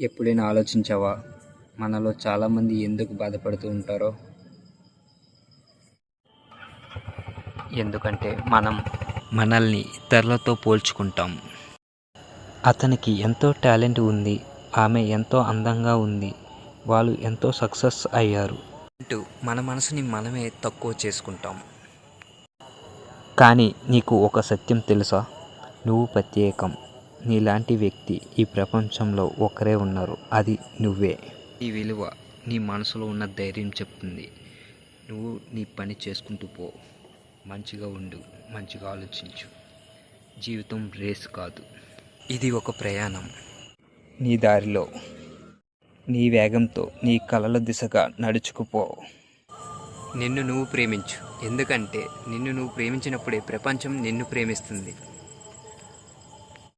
ఎప్పుడైనా ఆలోచించావా? మనలో చాలామంది ఎందుకు బాధపడుతూ ఉంటారో? ఎందుకంటే మనం మనల్ని ఇతరులతో పోల్చుకుంటాం. అతనికి ఎంతో టాలెంట్ ఉంది ఆమె ఎంతో అందంగా ఉంది వాళ్ళు ఎంతో సక్సెస్ అయ్యారు. అంటూ మన మనసుని మనమే తక్కువ చేసుకుంటాం. కానీ నీకు ఒక సత్యం తెలుసా? నువ్వు ప్రత్యేకం. నీలాంటి వ్యక్తి ఈ ప్రపంచంలో ఒకరే ఉన్నారు. అది నువ్వే. ఈ విలువ నీ మనసులో ఉన్న ధైర్యం చెప్తుంది. నువ్వు నీ పని చేసుకుంటూ పో. మంచిగా ఉండు. మంచిగా ఆలోచించు. జీవితం రేస్ కాదు. ఇది ఒక ప్రయాణం. నీ దారిలో నీ వేగంతో నీ కలల దిశగా నడుచుకుపో. నిన్ను నువ్వు ప్రేమించు. ఎందుకంటే నిన్ను నువ్వు ప్రేమించినప్పుడే ప్రపంచం నిన్ను ప్రేమిస్తుంది.